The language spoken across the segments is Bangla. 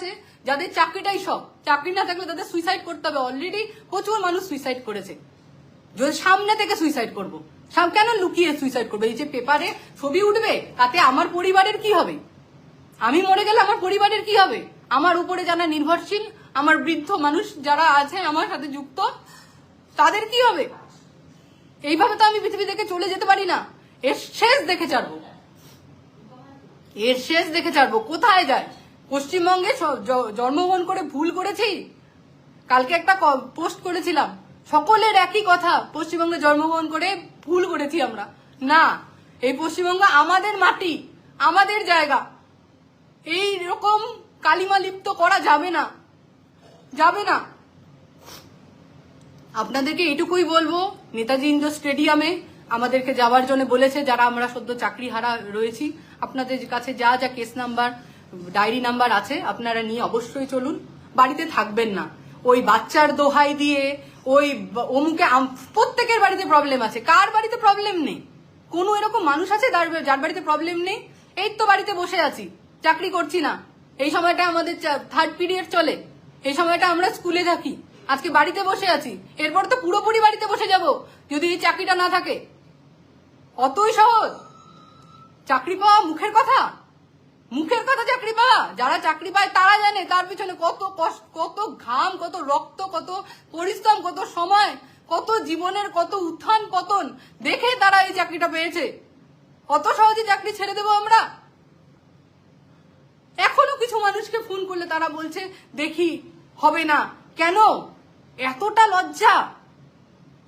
আছে যাদের চাকরিটাই সব। চাকরি না থাকলে তাদের সুইসাইড করতে হবে। অলরেডি প্রচুর মানুষ সুইসাইড করেছে। যদি সামনে থেকে সুইসাইড করব। কেন লুকিয়ে সুইসাইড করব? এই যে পেপারে ছবি উঠবে, তাতে আমার পরিবারের কি হবে? আমি মরে গেলে আমার পরিবারের কি হবে? আমার উপরে যারা নির্ভরশীল, আমার বৃদ্ধ মানুষ যারা আছে আমার সাথে যুক্ত, তাদের কি হবে? এইভাবে তো আমি পৃথিবী থেকে চলে যেতে পারি না। এর শেষ দেখে ছাড়বো। এর শেষ দেখে ছাড়বো। কোথায় যায়? পশ্চিমবঙ্গে জন্মগ্রহণ করে ভুল করেছি কালকে একটা পোস্ট করেছিলাম। সকলের একই কথা, পশ্চিমবঙ্গে জন্মগ্রহণ করে ভুল করেছি আমরা। না, এই পশ্চিমবঙ্গ আমাদের মাটি, আমাদের জায়গা। এই রকম কালিমা লিপ্ত করা যাবে না যাবে না। আপনাদেরকে এটুকুই বলব, নেতাজি ইন্ডোর স্টেডিয়ামে আমাদেরকে যাওয়ার জন্য বলেছে, যারা আমরা সদ্য চাকরি হারা রয়েছি, আপনাদের কাছে যা যা কেস নাম্বার ডায়েরি নাম্বার আছে, আপনারা নিয়ে অবশ্যই চলুন। বাড়িতে থাকবেন না। ওই বাচ্চার দোহাই দিয়ে, ওই অমুকে প্রত্যেকের বাড়িতে প্রবলেম আছে। কার বাড়িতে প্রবলেম নেই? কোনো এরকম মানুষ আছে যার বাড়িতে প্রবলেম নেই? এই তো বাড়িতে বসে আছি। চাকরি করছি না। এই সময়টা আমাদের থার্ড পিরিয়ড চলে। এই সময়টা আমরা স্কুলে থাকি। আজকে বাড়িতে বসে আছি। এরপর তো পুরোপুরি বাড়িতে বসে যাব, যদি এই চাকরিটা না থাকে। অতই সহজ। চাকরি পাওয়া মুখের কথা? মুখের কথা চাকরি পাওয়া যারা চাকরি পায় তারা জানে তার পিছনে কত কষ্ট, কত ঘাম, কত রক্ত, কত পরিশ্রম, কত সময়, কত জীবনের কত উত্থান পতন দেখে তারা এই চাকরিটা পেয়েছে। অত সহজে চাকরি ছেড়ে দেবো আমরা? এখনও কিছু মানুষকে ফোন করলে তারা বলছে, দেখি, হবে না। কেন? এতটা লজ্জা।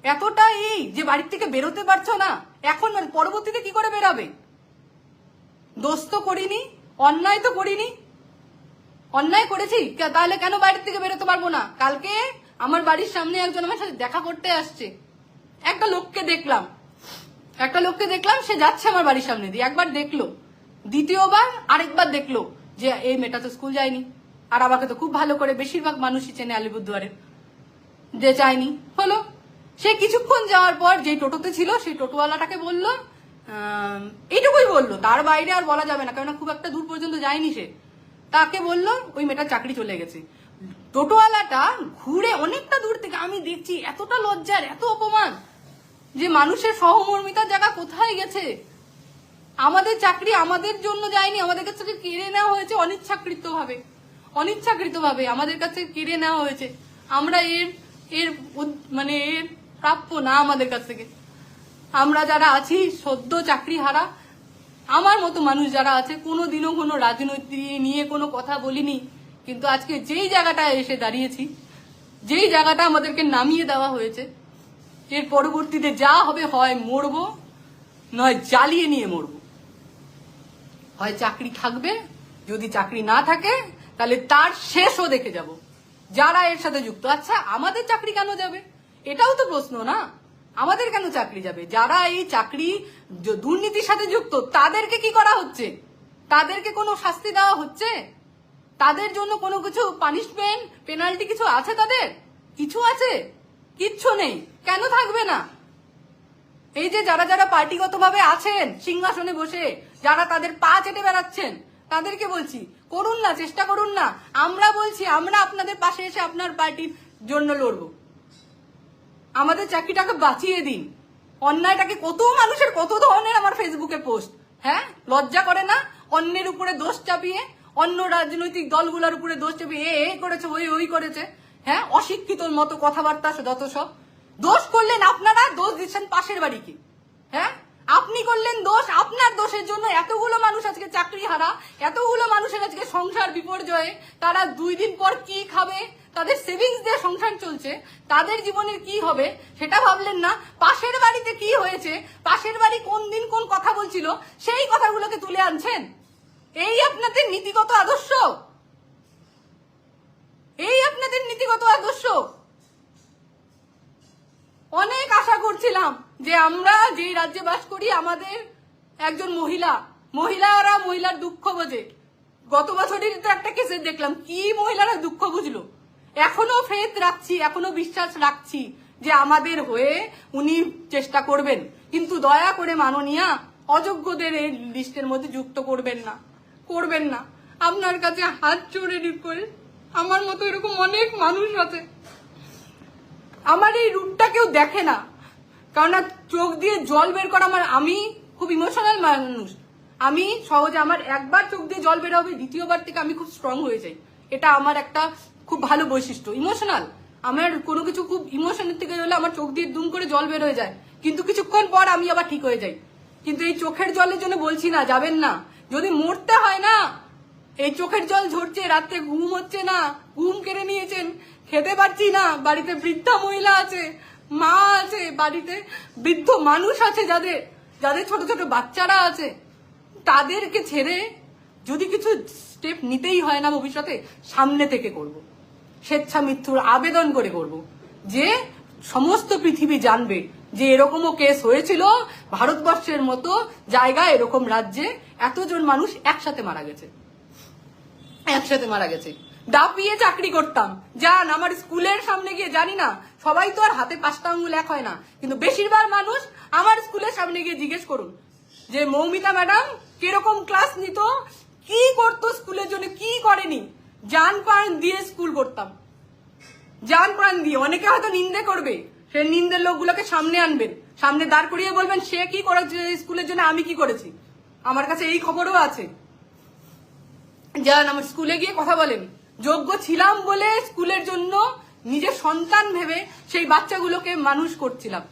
এতটা এই যে বাড়ির থেকে বেরোতে পারছ না। এখন পরবর্তীতে কি করে বেরাবে? দোষ তো করিনি অন্যায় তো করিনি। অন্যায় করেছি। তাহলে কেন বাড়ির থেকে বেরোতে পারব না? কালকে আমার বাড়ির সামনে একজন আমার সাথে দেখা করতে আসছে। একটা লোককে দেখলাম। একটা লোককে দেখলাম, সে যাচ্ছে আমার বাড়ির সামনে দিয়ে। একবার দেখল। দ্বিতীয়বার আরেকবার দেখল যে, এই মেয়েটা তো স্কুল যায়নি। আর আমাকে তো খুব ভালো করে বেশিরভাগ মানুষই চেনে আলিপুরদুয়ারে। যে যায়নি। হলো। সে কিছুক্ষণ যাওয়ার পর যে টোটোতে ছিল, সেই টোটোওয়ালাটাকে বলল এইটুকুই বলল। তার বাইরে আর বলা যাবে না কারণ খুব একটা দূর পর্যন্ত যায়নি সে। তাকে বলল, ওই মেয়েটার চাকরি চলে গেছে। টোটোওয়ালাটা ঘুরে অনেকটা দূর থেকে আমি দেখছি, এতটা লজ্জার, এত অপমান যে মানুষের সহমর্মিতার জায়গা কোথায় গেছে? আমাদের চাকরি আমাদের জন্য যায়নি, আমাদের কাছ থেকে কেড়ে নেওয়া হয়েছে অনিচ্ছাকৃত ভাবে অনিচ্ছাকৃত ভাবে আমাদের কাছে কেড়ে নেওয়া হয়েছে। আমরা এর এর মানে এর প্রাপ্য না আমাদের কাছ থেকে। আমরা যারা আছি, সদ্য চাকরি হারা আমার মতো মানুষ যারা আছে কোনো দিনও কোনো রাজনৈতিক নিয়ে কোনো কথা বলিনি, কিন্তু আজকে যেই জায়গাটায় এসে দাঁড়িয়েছি, যেই জায়গাটা আমাদেরকে নামিয়ে দেওয়া হয়েছে, এর পরবর্তীতে যা হবে হয় মরবো, নয় জ্বালিয়ে নিয়ে মরবো। হয় চাকরি থাকবে, যদি চাকরি না থাকে, তাহলে তার শেষও দেখে যাব। যারা এর সাথে যুক্ত আচ্ছা আমাদের চাকরি কেন যাবে? এটাও তো প্রশ্ন না। আমাদের কেন চাকরি যাবে? যারা এই চাকরি দুর্নীতির সাথে যুক্ত, তাদেরকে কি করা হচ্ছে? তাদেরকে কোনো শাস্তি দেওয়া হচ্ছে? তাদের জন্য কোনো কিছু পানিশমেন্ট পেনাল্টি কিছু আছে তাদের? কিছু আছে? কিচ্ছু নেই। কেন থাকবে না? এই যে যারা যারা পার্টিগতভাবে আছেন, সিংহাসনে বসে, যারা তাদের পা চেটে বেড়াচ্ছেন, তাদেরকে বলছি, করুন না, চেষ্টা করুন না। আমরা বলছি, আমরা আপনাদের পাশে এসে আপনার পার্টির জন্য লড়বো। আমাদের চাকরিটাকে বাঁচিয়ে দিন। অন্যায়টাকে কত মানুষের, কত ধরনের আমার ফেসবুকে পোস্ট হ্যাঁ? লজ্জা করে না? অন্যের উপরে দোষ চাপিয়ে, অন্য রাজনৈতিক দলগুলোর উপরে দোষ চাপিয়ে, এ করেছে, ওই ওই করেছে। হ্যাঁ? অশিক্ষিতর মতো কথাবার্তা যত সব। দোষ করলেন আপনারা, দোষ দিচ্ছেন পাশের বাড়িকে। হ্যাঁ? আপনি করলেন দোষ, আপনার দোষের জন্য এতগুলো মানুষ আজকে চাকরি হারা, এতগুলো মানুষের আজকে সংসার বিপর্যয়ে, তারা দুই দিন পর কি খাবে? তাদের সেভিংস দিয়ে সংসার চলছে, তাদের জীবনের কি হবে সেটা ভাবলেন না। পাশের বাড়িতে কি হয়েছে, পাশের বাড়ি কোন দিন কোন কথা বলছিল, সেই কথাগুলোকে তুলে আনছেন? এই আপনাদের নীতিগত আদর্শ? এই আপনাদের নীতিগত আদর্শ? অনেক আশা করছিলাম যে আমরা যে রাজ্যে বাস করি, আমাদের একজন মহিলা, মহিলারা মহিলার দুঃখ বোঝে। গত বছরের তো একটা কেসে দেখলাম, কি মহিলারা দুঃখ বুঝলো? এখনও ফেথ রাখছি, এখনও বিশ্বাস রাখছি যে আমাদের হয়ে উনি চেষ্টা করবেন। কিন্তু দয়া করে মাননীয়া, অযোগ্যদের এই লিস্টের মধ্যে যুক্ত করবেন না করবেন না। আপনার কাছে হাত জোড়ে করে আমার মতো এরকম অনেক মানুষ আছে। আমার এই রূপটা কেউ দেখে না। কারণ চোখ দিয়ে জল বের করা আমার আমি খুব ইমোশনাল মানুষ। আমি সহজে আমার একবার চোখ দিয়ে জল বের হবে, দ্বিতীয়বার থেকে আমি খুব স্ট্রং হয়ে যাই। এটা আমার একটা খুব ভালো বৈশিষ্ট্য ইমোশনাল আমার কোনো কিছু খুব ইমোশনের থেকে হলে আমার চোখ দিয়ে দুম করে জল বের হয়ে যায়। কিন্তু কিছুক্ষণ পর আমি আবার ঠিক হয়ে যাই। কিন্তু এই চোখের জলের জন্য বলছি না, যাবেন না। যদি মরতে হয় না, এই চোখের জল ঝরছে, রাতে ঘুম হচ্ছে না, ঘুম কেড়ে নিয়েছেন, খেতে পারছি না, বাড়িতে বৃদ্ধা মহিলা আছে, মা আছে, বাড়িতে বৃদ্ধ মানুষ আছে যাদের যাদের ছোট ছোট বাচ্চারা আছে, তাদেরকে ছেড়ে যদি কিছু স্টেপ নিতেই হয় না ভবিষ্যতে, সামনে থেকে করব। স্বেচ্ছা মৃত্যুর আবেদন করে করব। যে সমস্ত পৃথিবী জানবে যে এরকমও কেস হয়েছিল, ভারতবর্ষের মতো জায়গায় এরকম রাজ্যে এতজন মানুষ একসাথে মারা গেছে। একসাথে মারা গেছে। দাপিয়ে চাকরি করতাম। যান, আমার স্কুলের সামনে গিয়ে জানি না, সবাই তো আর হাতে পাঁচটা আঙ্গুল এক হয় না। কিন্তু বেশিরভাগ মানুষ আমার স্কুলের সামনে গিয়ে জিজ্ঞেস করুন যে, মৌমিতা ম্যাডাম, কীরকম ক্লাস নিত? কি করতো স্কুলের জন্য? কি করেনি? জান প্রাণ দিয়ে স্কুল করতাম। জান প্রাণ দিয়ে। অনেকে হয়তো নিন্দে করবে। সে নিন্দের লোকগুলোকে সামনে আনবেন। সামনে দাঁড় করিয়ে বলবেন, সে কি করেছে স্কুলের জন্য? আমি কি করেছি? আমার কাছে এই খবরও আছে। যান আমার স্কুলে গিয়ে কথা বলেন। যোগ্য ছিলাম বলে স্কুলের জন্য নিজের সন্তান ভেবে সেই বাচ্চাগুলোকে মানুষ করছিলাম।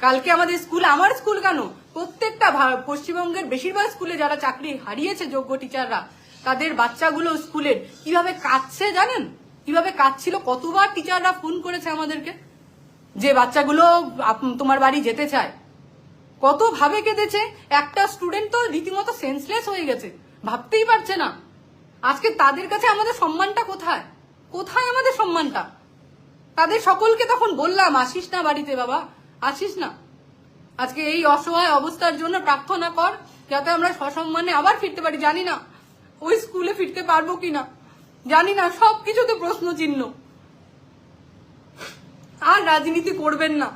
কালকে আমাদের স্কুল, আমার স্কুল কেন? প্রত্যেকটা পশ্চিমবঙ্গের বেশিরভাগ স্কুলে যারা চাকরি হারিয়েছে যোগ্য টিচাররা তাদের বাচ্চাগুলো স্কুলের কীভাবে কাঁদছে জানেন? কীভাবে কাঁদছিল? কতবার টিচাররা ফোন করেছে আমাদেরকে যে বাচ্চাগুলো তোমার বাড়ি যেতে চায়। কত ভাবে কেঁদেছে? একটা স্টুডেন্ট তো রীতিমতো সেন্সলেস হয়ে গেছে। ভাবতেই পারছে না। আজকে তাদের কাছে আমাদের সম্মানটা কোথায়? কোথায় আমাদের সম্মানটা? তাদের সকলকে তখন বললাম, আসিস না বাড়িতে বাবা, আসিস না। আজকে এই অসহায় অবস্থার জন্য প্রার্থনা কর, যাতে আমরা সসম্মানে আবার ফিরতে পারি। জানি না। ওই স্কুলে ফিরতে পারব কিনা? জানি না, সব কিছুতে প্রশ্ন চিহ্ন। আর রাজনীতি করবেন না।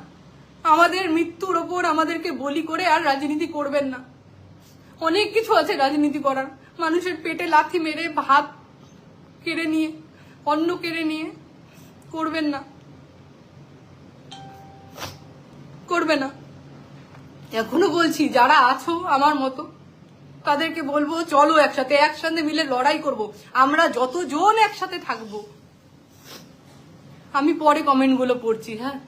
আমাদের মৃত্যুর ওপর আমাদেরকে বলি করে আর রাজনীতি করবেন না। অনেক কিছু আছে রাজনীতি করার। মানুষের পেটে লাথি মেরে ভাত কেড়ে নিয়ে, অন্ন কেড়ে নিয়ে করবেন না। করবে না। এখনও বলছি, যারা আছো আমার মতো তাদেরকে বলব, চলো একসাথে একসাথে মিলে লড়াই করব। আমরা যতজন একসাথে থাকব। আমি পরে কমেন্টগুলো পড়ছি হ্যাঁ?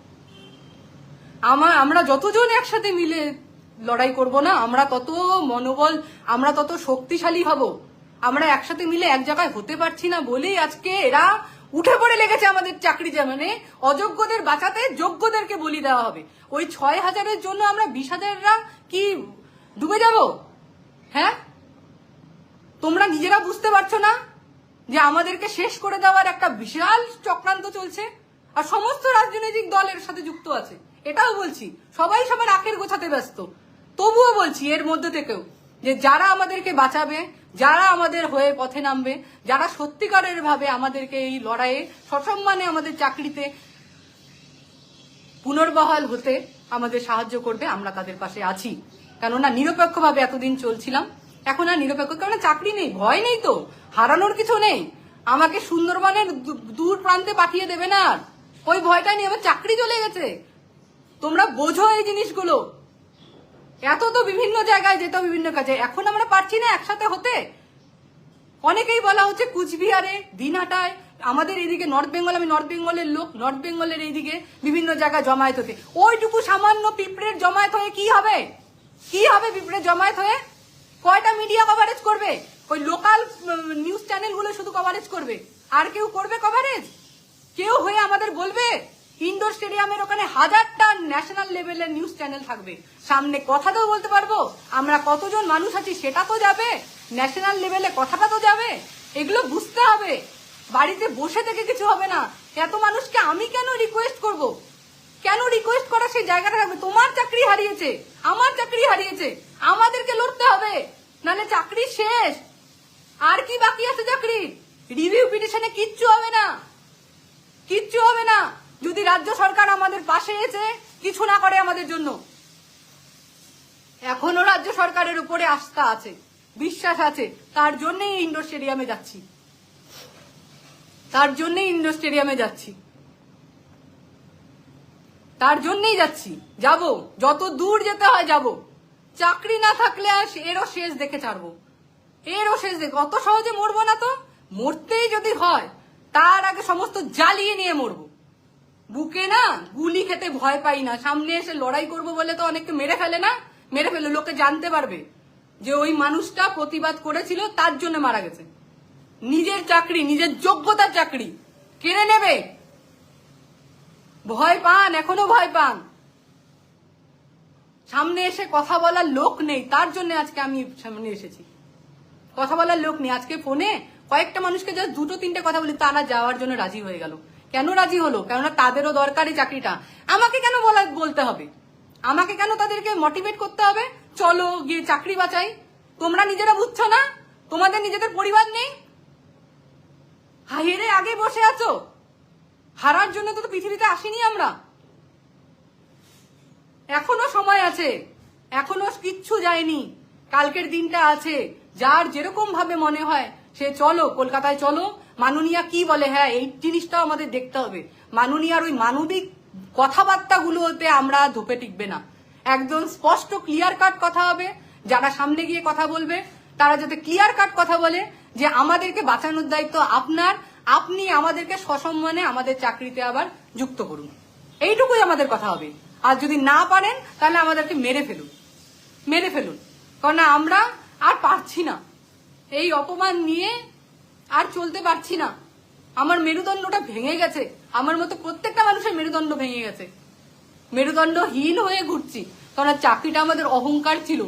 আমার আমরা যতজন একসাথে মিলে লড়াই করব না, আমরা তত মনোবল, আমরা তত শক্তিশালী হব। আমরা একসাথে মিলে এক জায়গায় হতে পারছি না বলেই আজকে এরা উঠে পড়ে লেগেছে আমাদের চাকরি মানে অযোগ্যদের বাঁচাতে যোগ্যদেরকে বলি দেওয়া হবে। ওই ছয় হাজারের জন্য আমরা বিশ হাজাররা কি ডুবে যাব? হ্যাঁ? তোমরা নিজেরা বুঝতে পারছ না যে আমাদেরকে শেষ করে দেওয়ার একটা বিশাল চক্রান্ত চলছে আর সমস্ত রাজনৈতিক দলের সাথে যুক্ত আছে। এটাও বলছি, সবাই সবার আখের গোছাতে ব্যস্ত। তবুও বলছি এর মধ্যে থেকেও যে যারা আমাদেরকে বাঁচাবে, যারা আমাদের হয়ে পথে নামবে, যারা সত্যিকারের ভাবে আমাদেরকে এই লড়াইয়ে সসম্মানে আমাদের চাকরিতে পুনর্বহাল হতে আমাদের সাহায্য করবে, আমরা তাদের পাশে আছি। কেননা নিরপেক্ষভাবে এতদিন চলছিলাম। এখন আর নিরপেক্ষ কারণ চাকরি নেই, ভয় নেই তো। হারানোর কিছু নেই। আমাকে সুন্দরবনের দূর প্রান্তে পাঠিয়ে দেবে না ওই ভয়টা নিয়ে আমার চাকরি চলে গেছে। তোমরা বোঝো এই জিনিসগুলো। এত তো বিভিন্ন জায়গায় যেত বিভিন্ন কাজে। এখন আমরা পারছি না একসাথে হতে। অনেকেই বলা হচ্ছে কুচবিহারে, দিনহাটায়, আমাদের এইদিকে নর্থ বেঙ্গল আমি নর্থ বেঙ্গলের লোক নর্থ বেঙ্গলের এইদিকে বিভিন্ন জায়গায় জমায়েত হতে। ওইটুকু সামান্য পিঁপড়ের জমায়েত হয়ে কি হবে? কি হবে পিঁপড়ের জমায়েত হয়ে? কয়টা মিডিয়া কভারেজ করবে? ওই লোকাল নিউজ চ্যানেলগুলো শুধু কভারেজ করবে। আর কেউ করবে কভারেজ কেউ হয়ে আমাদের বলবে, ইন্ডোর স্টেডিয়ামের ওখানে হাজারটা ন্যাশনাল লেভেলের নিউজ চ্যানেল থাকবে। সামনে কথা তো বলতে পারব, আমরা কতজন মানুষ আছি সেটা তো যাবে ন্যাশনাল লেভেলে কথাটা তো যাবে, এগুলো বুঝতে হবে। বাড়িতে বসে থেকে কিছু হবে না। এত মানুষকে আমি কেন রিকোয়েস্ট করব? কেন রিকোয়েস্ট করা সেই জায়গাটা থাকবে? তোমার চাকরি হারিয়েছে, আমার চাকরি হারিয়েছে, আমাদেরকে লড়তে হবে, নাহলে চাকরি শেষ। আর কি বাকি আছে চাকরি? রিভিউ পিটিশনে কিচ্ছু হবে না। কিচ্ছু হবে না। যদি রাজ্য সরকার আমাদের পাশে এসে কিছু না করে আমাদের জন্য। এখনও রাজ্য সরকারের উপরে আস্থা আছে, বিশ্বাস আছে। তার জন্যই ইন্ডোর স্টেডিয়ামে যাচ্ছি। তার জন্যই ইন্ডোর স্টেডিয়ামে যাচ্ছি। তার জন্যই যাচ্ছি। যাব। যত দূর যেতে হয় যাব। চাকরি না থাকলে আর এরও শেষ দেখে ছাড়বো। এরও শেষ দেখে অত সহজে মরবো না তো। মরতেই যদি হয়, তার আগে সমস্ত জ্বালিয়ে নিয়ে মরবো। বুকে না গুলি খেতে ভয় পাই না। সামনে এসে লড়াই করব বলে তো অনেককে মেরে ফেলে না? মেরে ফেলে, লোকে জানতে পারবে যে ওই মানুষটা প্রতিবাদ করেছিল, তার জন্য মারা গেছে। নিজের চাকরি, নিজের যোগ্যতার চাকরি। কেড়ে নেবে? ভয় পান, এখনও ভয় পান। সামনে এসে কথা বলার লোক নেই, তার জন্য আজকে আমি সামনে এসেছি। কথা বলার লোক নেই, আজকে ফোনে কয়েকটা মানুষকে জাস্ট দুটো, তিনটে কথা বলি, তারা যাওয়ার জন্য রাজি হয়ে গেল। কেন রাজি হলো? কেননা তাদেরও দরকারি চাকরিটা। আমাকে কেন বলা, বলতে হবে? আমাকে কেন তাদেরকে মোটিভেট করতে হবে? চলো গিয়ে চাকরি বাঁচাই। তোমরা নিজেরা বুঝছ না? তোমাদের নিজেদের পরিবার নেই? হাইরে আগে বসে আছো। হারার জন্য তো পৃথিবীতে আসিনি আমরা। এখনও সময় আছে, এখনও কিচ্ছু যায়নি। কালকের দিনটা আছে, যার যেরকম ভাবে মনে হয়, সে চলো, কলকাতায় চলো। মাননীয়া কি বলে? হ্যাঁ এই জিনিসটাও আমাদের দেখতে হবে। মাননীয়ার ওই মানবিক কথাবার্তাগুলোতে আমরা ধোপে টিকবে না। একদম স্পষ্ট ক্লিয়ার কাট কথা হবে, যারা সামনে গিয়ে কথা বলবে, তারা যাতে ক্লিয়ার কাট কথা বলে যে আমাদেরকে বাঁচানোর দায়িত্ব আপনার আপনি আমাদেরকে সসম্মানে আমাদের চাকরিতে আবার যুক্ত করুন। এইটুকুই আমাদের কথা হবে। আর যদি না পারেন, তাহলে আমাদেরকে মেরে ফেলুন। মেরে ফেলুন। কারণ আমরা আর পারছি না। এই অপমান নিয়ে আর চলতে পারছি না। আমার মেরুদণ্ডটা ভেঙে গেছে। আমার মতো প্রত্যেকটা মানুষের মেরুদণ্ড ভেঙে গেছে। মেরুদণ্ডহীন হয়ে ঘুরছি। কারণ চাকরিটা আমাদের অহংকার ছিল।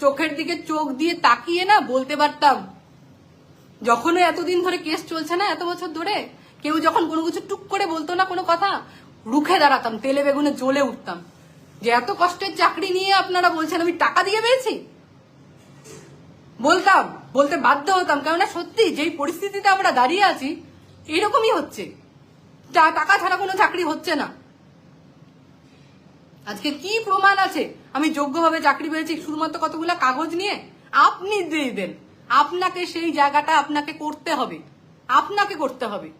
চোখের দিকে চোখ দিয়ে তাকিয়ে না বলতে পারতাম। যখনও এতদিন ধরে কেস চলছে না, এত বছর ধরে, কেউ যখন কোনো কিছু টুক করে বলতো না কোনো কথা, রুখে দাঁড়াতাম, তেলে বেগুনে জ্বলে উঠতাম। যে এত কষ্টের চাকরি নিয়ে আপনারা বলছেন, আমি টাকা দিয়ে পেয়েছি? বলতাম, বলতে বাধ্য হতাম, কেননা সত্যি যেই পরিস্থিতিতে আমরা দাঁড়িয়ে আছি, এরকমই হচ্ছে। টাকা ছাড়া কোনো চাকরি হচ্ছে না। আজকে কি প্রমাণ আছে? আমি যোগ্যভাবে চাকরি পেয়েছি, শুধুমাত্র কতগুলো কাগজ নিয়ে? আপনি দিয়ে দেন। আপনাকে সেই জায়গাটা আপনাকে করতে হবে। আপনাকে করতে হবে।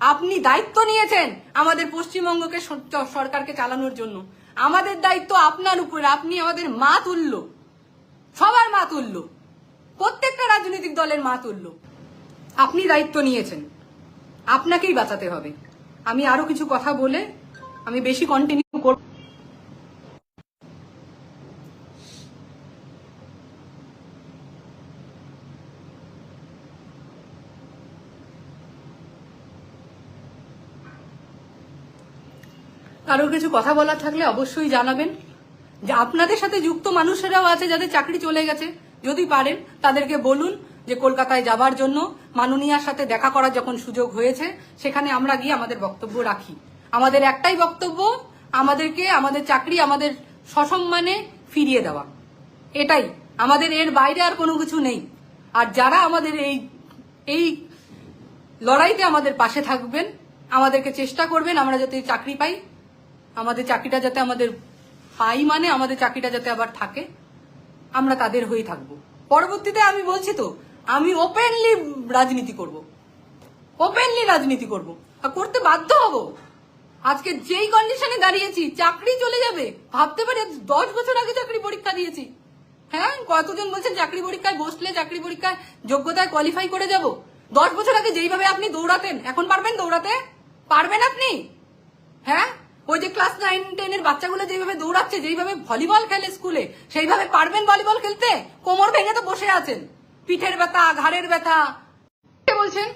আপনি দায়িত্ব নিয়েছেন আমাদের পশ্চিমবঙ্গকে সরকারকে চালানোর জন্য। আমাদের দায়িত্ব আপনার উপরে, আপনি আমাদের মা তুল্য। সবার মা তুল্য। প্রত্যেকটা রাজনৈতিক দলের মা তুল্য। আপনি দায়িত্ব নিয়েছেন। আপনাকেই বাঁচাতে হবে। আমি আরও কিছু কথা বলে আমি বেশি কন্টিনিউ করব কারোর কিছু কথা বলার থাকলে অবশ্যই জানাবেন। যে আপনাদের সাথে যুক্ত মানুষেরাও আছে যাদের চাকরি চলে গেছে। যদি পারেন, তাদেরকে বলুন যে কলকাতায় যাবার জন্য মাননীয়ার সাথে দেখা করার যখন সুযোগ হয়েছে, সেখানে আমরা গিয়ে আমাদের বক্তব্য রাখি। আমাদের একটাই বক্তব্য, আমাদেরকে আমাদের চাকরি, আমাদের সসম্মানে ফিরিয়ে দেওয়া। এটাই। আমাদের এর বাইরে আর কোনো কিছু নেই। আর যারা আমাদের এই এই লড়াইতে আমাদের পাশে থাকবেন, আমাদেরকে চেষ্টা করবেন আমরা যাতে চাকরি পাই। আমাদের চাকরিটা যাতে আমাদের পাই মানে আমাদের চাকরিটা যাতে আবার থাকে, আমরা তাদের হয়ে থাকব। পরবর্তীতে আমি বলছি তো, আমি ওপেনলি রাজনীতি করব। ওপেনলি রাজনীতি করব। আর করতে বাধ্য হব। আজকে যেই কন্ডিশনে দাঁড়িয়েছি, চাকরি চলে যাবে, ভাবতে পারি দশ বছর আগে চাকরি পরীক্ষা দিয়েছি। হ্যাঁ কতজন বলছেন চাকরি পরীক্ষায় বসলে চাকরি পরীক্ষায় যোগ্যতায় কোয়ালিফাই করে যাব? দশ বছর আগে যেইভাবে আপনি দৌড়াতেন, এখন পারবেন দৌড়াতে? পারবেন আপনি? হ্যাঁ? ওই যে ক্লাস নাইন টেনের বাচ্চাগুলো যেভাবে দৌড়াচ্ছে, যেইভাবে ভলিবল খেলে স্কুলে সেইভাবে পারবেন ভলিবল খেলতে? কোমর ভেঙে তো বসে আছেন। পিঠের ব্যথা, ঘাড়ের ব্যথা। বলছেন?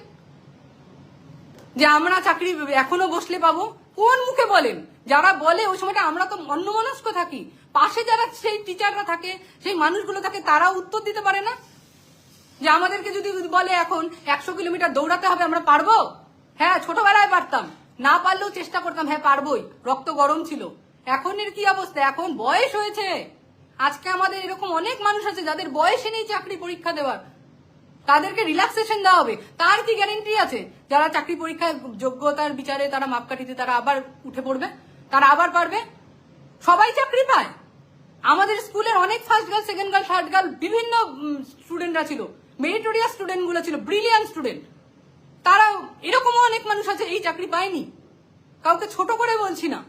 যে আমরা চাকরি এখনও বসলে পাবো? কোন মুখে বলেন? যারা বলে, ওই সময়টা আমরা তো অন্যমনস্ক থাকি। পাশে যারা সেই টিচাররা থাকে, সেই মানুষগুলো থাকে তারা উত্তর দিতে পারে না? যে আমাদেরকে যদি বলে এখন একশো কিলোমিটার দৌড়াতে হবে, আমরা পারব? হ্যাঁ ছোটবেলায় পারতাম। না পারলেও চেষ্টা করতাম হ্যাঁ পারবোই। রক্ত গরম ছিল। এখন এর কি অবস্থা? এখন বয়স হয়েছে। আজকে আমাদের এরকম অনেক মানুষ আছে যাদের বয়সে নেই চাকরি পরীক্ষা দেওয়ার। তাদেরকে রিল্যাক্সেশন দেওয়া হবে। তার কি গ্যারেন্টি আছে? যারা চাকরি পরীক্ষায় যোগ্যতার বিচারে তারা মাপকাঠিতে তারা আবার উঠে পড়বে, তারা আবার পারবে। সবাই চাকরি পায়। আমাদের স্কুলের অনেক first girl second girl third girl বিভিন্ন স্টুডেন্টরা ছিল। মেরিটোরিয়াস স্টুডেন্টগুলো ছিল। ব্রিলিয়ান্ট স্টুডেন্ট তারা এরকমও অনেক মানুষ আছে, এই চাকরি পায়নি। কাউকে ছোট করে বলছি না।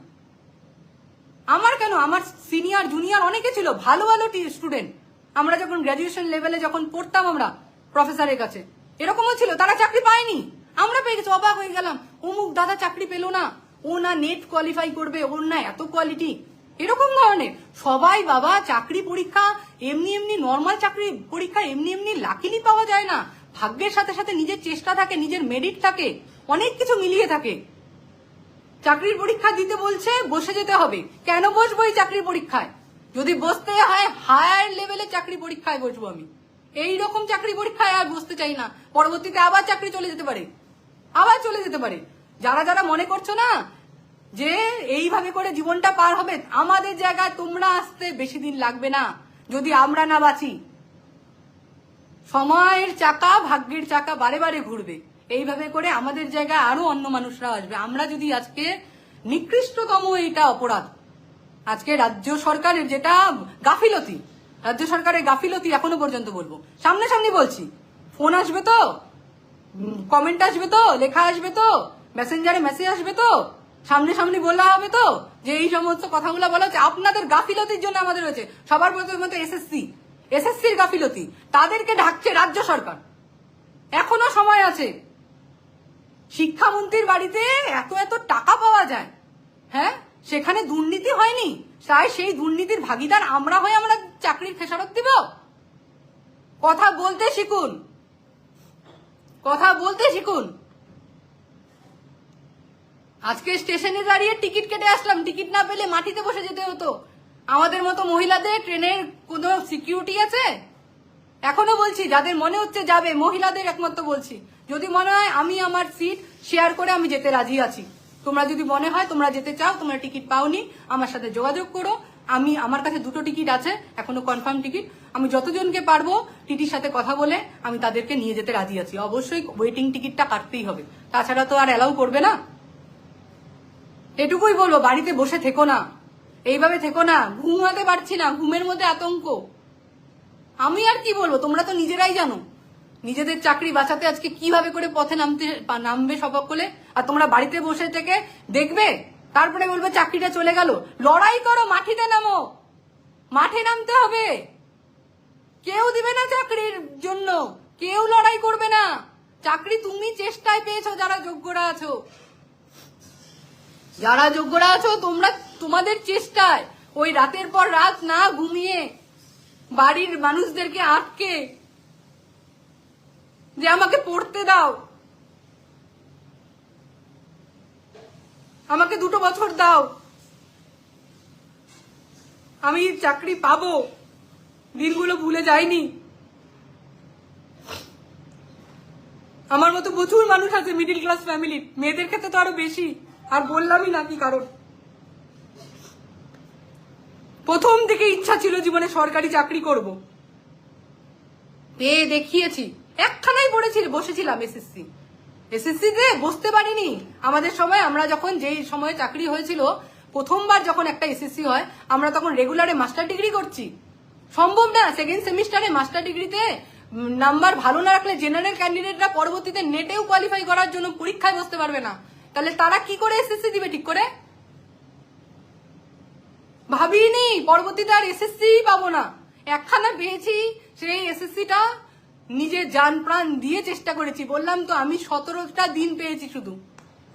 আমার কেন? আমার সিনিয়র জুনিয়র অনেকে ছিল, ভালো ভালো স্টুডেন্ট আমরা যখন গ্রাজুয়েশন লেভেলে যখন পড়তাম আমরা প্রফেসরের কাছে, এরকমও ছিল, তারা চাকরি পায়নি। আমরা পেয়ে গেছি, অবাক হয়ে গেলাম, অমুক দাদা চাকরি পেল না, ও না নেট কোয়ালিফাই করবে, ওর না এত কোয়ালিটি এরকম ধরনের, সবাই বাবা, চাকরি পরীক্ষা, এমনি এমনি নর্মাল চাকরি পরীক্ষা, এমনি এমনি লাকিলি পাওয়া যায় না। ভাগ্যের সাথে সাথে নিজের চেষ্টা থাকে, নিজের মেরিট থাকে, অনেক কিছু মিলিয়ে থাকে। চাকরির পরীক্ষা দিতে বলছে, বসে যেতে হবে। কেন বসবো এই চাকরির পরীক্ষায়? যদি বসতে হয় হায়ার লেভেলে চাকরি পরীক্ষায় বসবো আমি। এই রকম চাকরি পরীক্ষায় আর বসতে চাই না। পরবর্তীতে আবার চাকরি চলে যেতে পারে। আবার চলে যেতে পারে। যারা যারা মনে করছ না যে এইভাবে করে জীবনটা পার হবে, আমাদের জায়গায় তোমরা আসতে বেশি দিন লাগবে না। যদি আমরা না বাঁচি সময়ের চাকা, ভাগ্যের চাকা বারে বারে ঘুরবে। এইভাবে করে আমাদের জায়গায় আরও অন্য মানুষরা আসবে। আমরা যদি আজকে নিকৃষ্টতম এইটা অপরাধ, আজকে রাজ্য সরকারের যেটা গাফিলতি, রাজ্য সরকারের গাফিলতি এখনও পর্যন্ত বলব। সামনে সামনে বলছি, ফোন আসবে তো কমেন্ট আসবে তো, লেখা আসবে তো মেসেঞ্জারে মেসেজ আসবে তো সামনে সামনে বলা হবে তো, যে এই সমস্ত কথাগুলো বলা হচ্ছে, আপনাদের গাফিলতির জন্য আমাদের হয়েছে সবার প্রথমত এসএসসি এসএসসির গাফিলতি, তাদেরকে ঢাকছে রাজ্য সরকার। এখনও সময় আছে। শিক্ষামন্ত্রীর বাড়িতে এত এত টাকা পাওয়া যায়। হ্যাঁ? সেখানে দুর্নীতি হয়নি। তাই সেই দুর্নীতির ভাগিদার আমরা হয়ে আমরা চাকরির খেসারত দিব। কথা বলতে শিখুন। কথা বলতে শিখুন। আজকে স্টেশনে দাঁড়িয়ে টিকিট কেটে আসলাম। টিকিট না পেলে মাটিতে বসে যেতে হতো। আমাদের মতো মহিলাদের ট্রেনের কোনো সিকিউরিটি আছে? এখনও বলছি, যাদের মনে হচ্ছে যাবে, মহিলাদের একমাত্র বলছি। যদি মনে হয় আমি আমার সিট শেয়ার করে আমি যেতে রাজি আছি, তোমরা যদি মনে হয় তোমরা যেতে চাও, তোমরা টিকিট পাওনি, আমার সাথে যোগাযোগ করো। আমি, আমার কাছে দুটো টিকিট আছে, এখনও কনফার্ম টিকিট। আমি যতজনকে পারব, টিটির সাথে কথা বলে আমি তাদেরকে নিয়ে যেতে রাজি আছি। অবশ্যই ওয়েটিং টিকিটটা কাটতেই হবে। তাছাড়া তো আর অ্যালাউ করবে না। এটুকুই বলব, বাড়িতে বসে থেকো না। এইভাবে থেকো না ঘুমাতে পারছি না, ঘুমের মধ্যে আতঙ্ক। আমি আর কি বলব, তোমরা তো নিজেরাই জানো। নিজেদের চাকরি বাঁচাতে আজকে কীভাবে করে পথে নামতে নামবে সকলে? আর তোমরা বাড়িতে বসে থেকে দেখবে, তারপরে বলবে চাকরিটা চলে গেল। লড়াই করো, মাটিতে নামো। মাঠে নামতে হবে। কেউ দিবে না চাকরির জন্য। কেউ লড়াই করবে না। চাকরি তুমি চেষ্টায় পেয়েছ, যারা যোগ্যরা আছো। যারা যোগ্যরা আছো, তোমরা তোমাদের চেষ্টায় ওই রাতের পর রাত না ঘুমিয়ে বাড়ির মানুষদেরকে আটকে যে আমাকে পড়তে দাও। আমাকে দুটো বছর দাও। আমি চাকরি পাবো। দিনগুলো ভুলে যাইনি। আমার মতো প্রচুর মানুষ আছে মিডিল ক্লাস ফ্যামিলি মেয়েদের ক্ষেত্রে তো আরও বেশি। আর বললামই না কি কারণ। প্রথম থেকে ইচ্ছা ছিল জীবনে সরকারি চাকরি করব। পেয়ে দেখিয়েছি। একখানাই পড়েছি বসেছিলাম এসএসসি এসএসসি তে বসতে পারিনি। আমাদের সময় আমরা যখন যেই সময়ে চাকরি হয়েছিল, প্রথমবার যখন একটা এসএসসি হয়, আমরা তখন রেগুলারে মাস্টার ডিগ্রি করছি। সম্ভব না সেকেন্ড সেমিস্টারে মাস্টার ডিগ্রিতে নাম্বার ভালো না রাখলে জেনারেল ক্যান্ডিডেটরা পরবর্তীতে নেটেও কোয়ালিফাই করার জন্য পরীক্ষায় বসতে পারবে না। তাহলে তারা কি করে এসএসসি দিবে ঠিক করে? ভাবিনি, পরবর্তীতে আর এসএসসি পাবো না। একখানা পেয়েছি, সেই এসএসসিটা নিজের যান প্রাণ দিয়ে চেষ্টা করেছি। বললাম তো আমি সতেরোটা দিন পেয়েছি শুধু।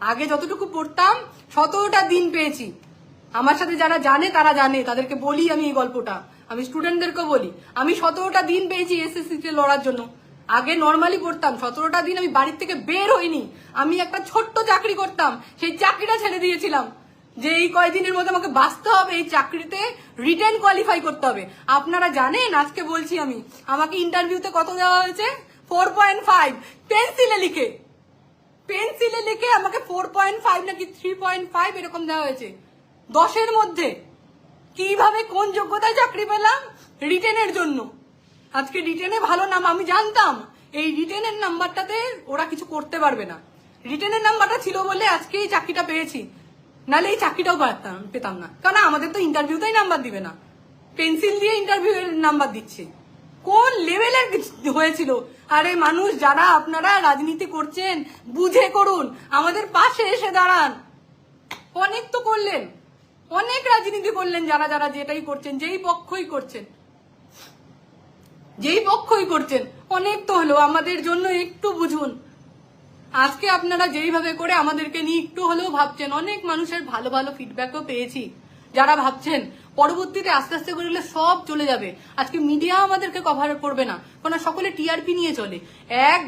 আগে যতটুকু পড়তাম, সতেরোটা দিন পেয়েছি। আমার সাথে যারা জানে, তারা জানে। তাদেরকে বলি আমি এই গল্পটা। আমি স্টুডেন্টদেরকেও বলি। আমি সতেরোটা দিন পেয়েছি এসএসসি তে লড়ার জন্য। আগে নর্মালি পড়তাম। সতেরোটা দিন আমি বাড়ির থেকে বের হইনি। আমি একটা ছোট্ট চাকরি করতাম। সেই চাকরিটা ছেড়ে দিয়েছিলাম। যে এই কয়দিনের মধ্যে আমাকে বাঁচতে হবে, এই চাকরিতে রিটার্ন কোয়ালিফাই করতে হবে। আপনারা জানেন, আজকে বলছি আমি, আমাকে ইন্টারভিউতে কত দেওয়া হয়েছে? ফোর পয়েন্ট ফাইভ পেন্সিলে লিখে। পেন্সিলে লিখে আমাকে ফোর পয়েন্ট ফাইভ নাকি থ্রি পয়েন্ট ফাইভ এরকম দেওয়া হয়েছে। দশের মধ্যে। কীভাবে, কোন যোগ্যতায় চাকরি পেলাম? রিটেনের জন্য। আজকে রিটেনে ভালো নাম, আমি জানতাম। এই রিটেনের নাম্বারটাতে ওরা কিছু করতে পারবে না। রিটেনের নাম্বারটা ছিল বলে আজকে এই চাকরিটা পেয়েছি। নাহলে এই চাকরিটাও পেতাম পেতাম না। কারণ আমাদের তো ইন্টারভিউতেই নাম্বার দিবে না। পেন্সিল দিয়ে ইন্টারভিউ এর নাম্বার দিচ্ছে। কোন লেভেলের হয়েছিল? আরে মানুষ, যারা আপনারা রাজনীতি করছেন, বুঝে করুন। আমাদের পাশে এসে দাঁড়ান। অনেক তো করলেন। অনেক রাজনীতি করলেন যারা যারা যেটাই করছেন, যেই পক্ষই করছেন। যেই পক্ষই করছেন অনেক তো হলো, আমাদের জন্য একটু বুঝুন। আজকে আপনারা যেইভাবে করে আমাদেরকে নিয়ে একটু হলেও ভাবছেন, অনেক মানুষের ভালো ভালো ফিডব্যাকও পেয়েছি। যারা ভাবছেন, পরবর্তীতে আস্তে আস্তে করে গেলে সব চলে যাবে। আজকে মিডিয়া আমাদেরকে কভার করবে না কারণ সকলে টিআরপি নিয়ে চলে। এক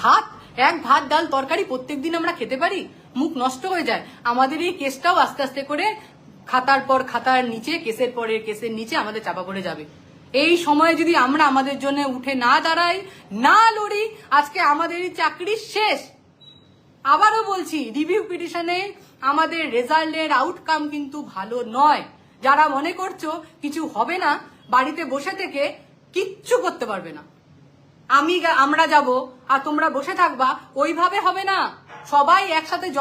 ভাত এক ভাত, ডাল, তরকারি প্রত্যেকদিন আমরা খেতে পারি, মুখ নষ্ট হয়ে যায়। আমাদের এই কেসটাও আস্তে আস্তে করে খাতার পর খাতার নিচে কেসের পরে কেসের নিচে আমাদের চাপা পড়ে যাবে। এই সময়ে যদি আমরা আমাদের জন্য উঠে না দাঁড়াই, না লড়ি, আজকে আমাদের এই চাকরি শেষ। আবারও বলছি রিভিউ পিটিশনে আমাদের রেজাল্টের আউটকাম কিন্তু ভালো নয়। যারা মনে করছ কিছু হবে না, বাড়িতে বসে থেকে কিচ্ছু করতে পারবে না। আমি আমরা যাব আর তোমরা বসে থাকবা, ওইভাবে হবে না। সবাই একসাথে